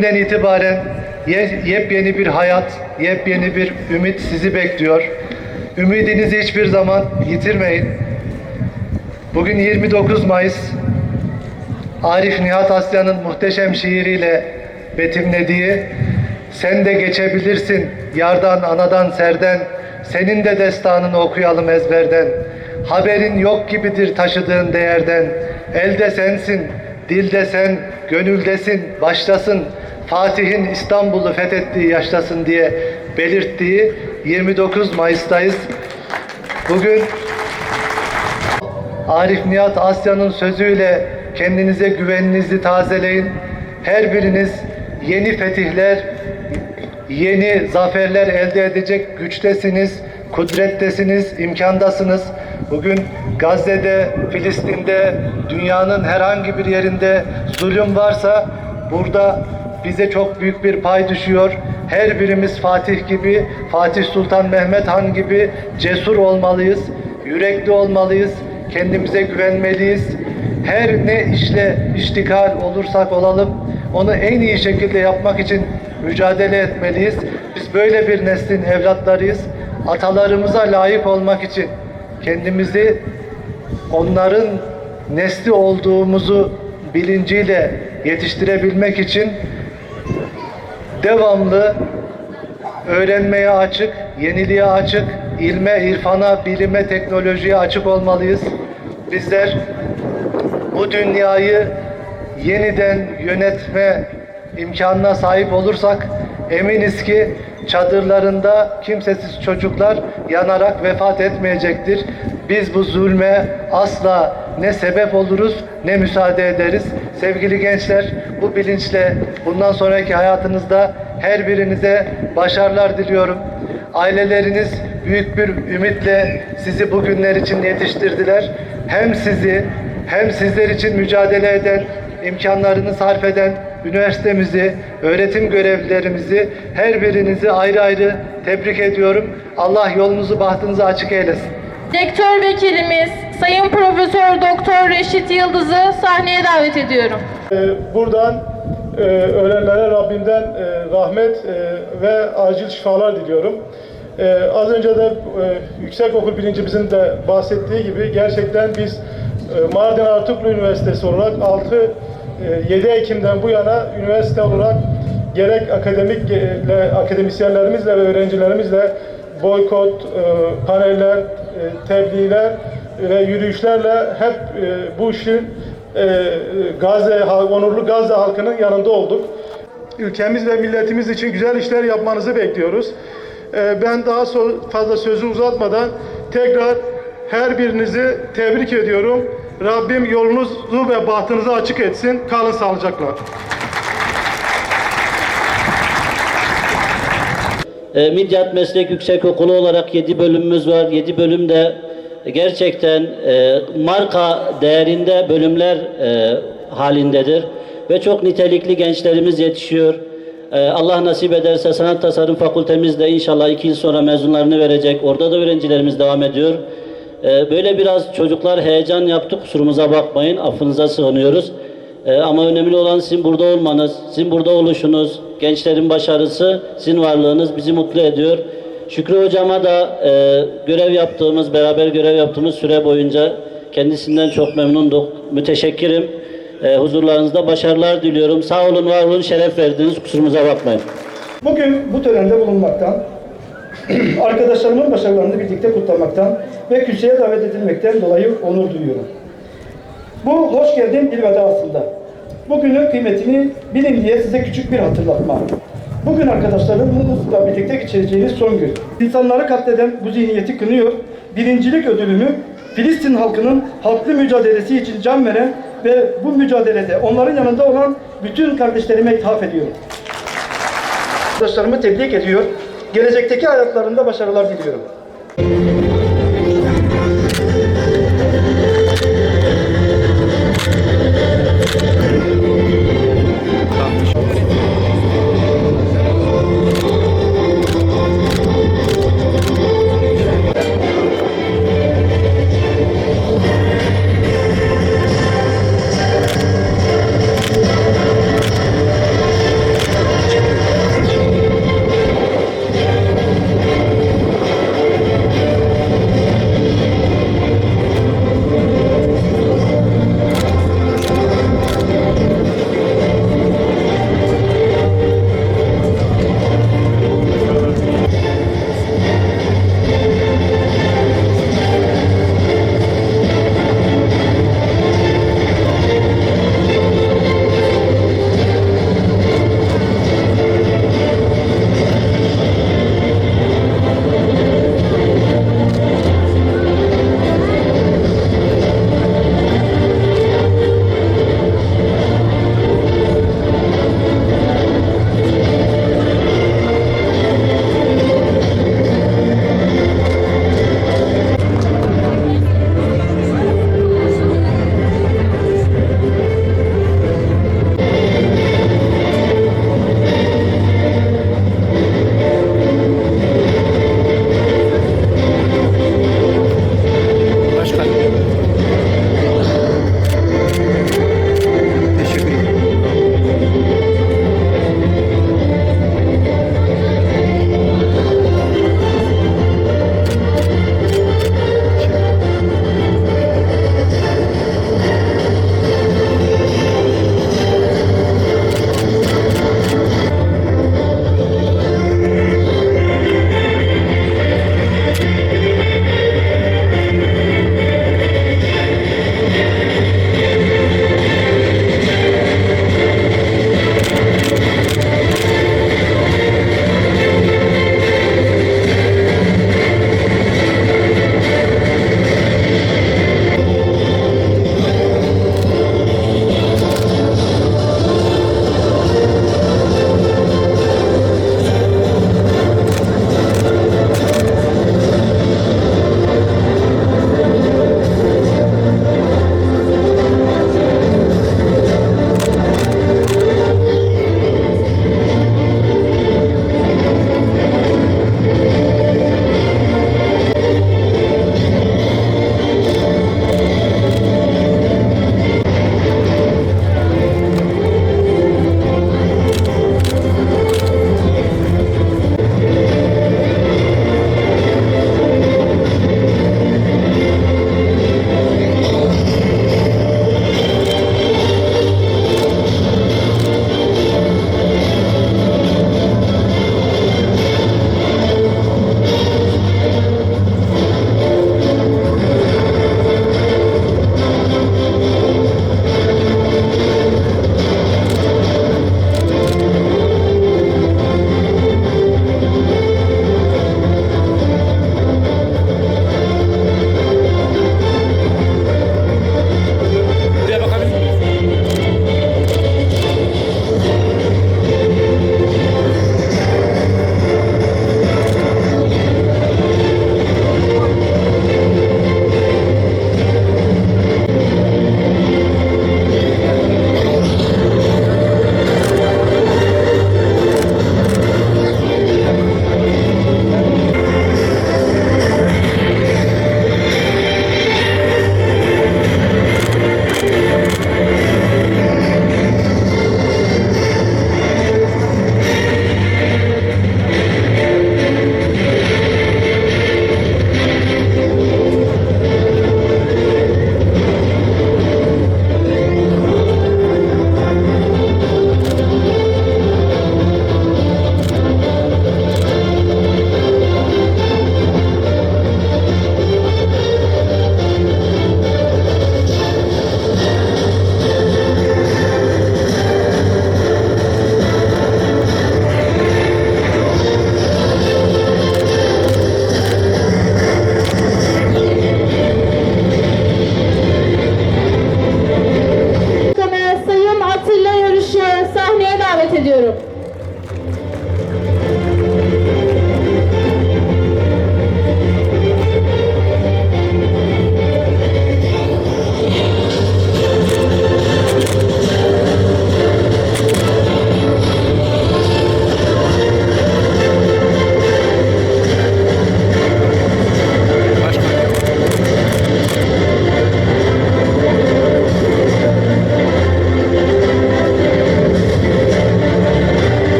Bugünden itibaren ye- yepyeni bir hayat, yepyeni bir ümit sizi bekliyor. Ümidinizi hiçbir zaman yitirmeyin. Bugün 29 Mayıs. Arif Nihat Asya'nın muhteşem şiiriyle betimlediği Sen de geçebilirsin yardan anadan serden Senin de destanını okuyalım ezberden Haberin yok gibidir taşıdığın değerden Elde sensin, dilde sen, gönüldesin, baştasın Fatih'in İstanbul'u fethettiği yaştasın diye belirttiği 29 Mayıs'tayız. Bugün Arif Nihat Asya'nın sözüyle kendinize güveninizi tazeleyin. Her biriniz yeni fetihler, yeni zaferler elde edecek güçtesiniz, kudrettesiniz, imkandasınız. Bugün Gazze'de, Filistin'de, dünyanın herhangi bir yerinde zulüm varsa burada bize çok büyük bir pay düşüyor. Her birimiz Fatih gibi, Fatih Sultan Mehmet Han gibi cesur olmalıyız, yürekli olmalıyız, kendimize güvenmeliyiz. Her ne işle iştikal olursak olalım, onu en iyi şekilde yapmak için mücadele etmeliyiz. Biz böyle bir neslin evlatlarıyız. Atalarımıza layık olmak için kendimizi onların nesli olduğumuzu bilinciyle yetiştirebilmek için devamlı öğrenmeye açık, yeniliğe açık, ilme, irfana, bilime, teknolojiye açık olmalıyız. Bizler bu dünyayı yeniden yönetme imkanına sahip olursak eminiz ki çadırlarında kimsesiz çocuklar yanarak vefat etmeyecektir. Biz bu zulme asla ne sebep oluruz ne müsaade ederiz. Sevgili gençler bu bilinçle bundan sonraki hayatınızda her birinize başarılar diliyorum. Aileleriniz büyük bir ümitle sizi bugünler için yetiştirdiler. Hem sizi hem sizler için mücadele eden, imkanlarını sarf eden üniversitemizi, öğretim görevlilerimizi, her birinizi ayrı ayrı tebrik ediyorum. Allah yolunuzu, bahtınızı açık eylesin. Rektör vekilimiz Sayın Profesör Doktor Reşit Yıldız'ı sahneye davet ediyorum. Ee, Buradan e, ölenlere Rabbimden e, rahmet e, ve acil şifalar diliyorum. E, Az önce de e, yüksekokul bilincimizin de bahsettiği gibi gerçekten biz Mardin Artuklu Üniversitesi olarak 6 e, 7 Ekim'den bu yana üniversite olarak gerek akademikle akademisyenlerimizle ve öğrencilerimizle boykot, paneller, tebliğler ve yürüyüşlerle hep e, bu işin e, Gazze, onurlu Gazze halkının yanında olduk. Ülkemiz ve milletimiz için güzel işler yapmanızı bekliyoruz. E, ben daha fazla sözü uzatmadan tekrar her birinizi tebrik ediyorum. Rabbim yolunuzu ve bahtınızı açık etsin. Kalın sağlıcakla. E, Midyat Meslek Yüksekokulu olarak 7 bölümümüz var. 7 bölümde gerçekten e, marka değerinde bölümler e, halindedir. Ve çok nitelikli gençlerimiz yetişiyor. E, Allah nasip ederse Sanat Tasarım Fakültemiz de inşallah 2 yıl sonra mezunlarını verecek. Orada da öğrencilerimiz devam ediyor. E, böyle biraz çocuklar heyecan yaptı. Kusurumuza bakmayın. Affınıza sığınıyoruz. Ee, ama önemli olan sizin burada olmanız, sizin burada oluşunuz, gençlerin başarısı, sizin varlığınız bizi mutlu ediyor. Şükrü Hocama da e, görev yaptığımız, beraber görev yaptığımız süre boyunca kendisinden çok memnunduk. Müteşekkirim. E, huzurlarınızda başarılar diliyorum. Sağ olun, var olun, şeref verdiniz. Kusurumuza bakmayın. Bugün bu törende bulunmaktan, arkadaşlarımın başarılarını birlikte kutlamaktan ve kürsüye davet edilmekten dolayı onur duyuyorum. Bu hoş geldin bir veda aslında. Bugünün kıymetini bilin diye size küçük bir hatırlatma. Bugün arkadaşlarımızla birlikte geçireceğiniz son gün. İnsanları katleden bu zihniyeti kınıyor, birincilik ödülünü Filistin halkının haklı mücadelesi için can veren ve bu mücadelede onların yanında olan bütün kardeşlerime ithaf ediyorum. Arkadaşlarımı tebrik ediyor. Gelecekteki hayatlarında başarılar diliyorum.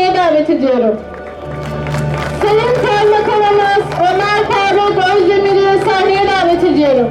Sahneye davet ediyorum. Sayın Kaymakamımız Ömer Faruk Özdemir'i sahneye davet ediyorum.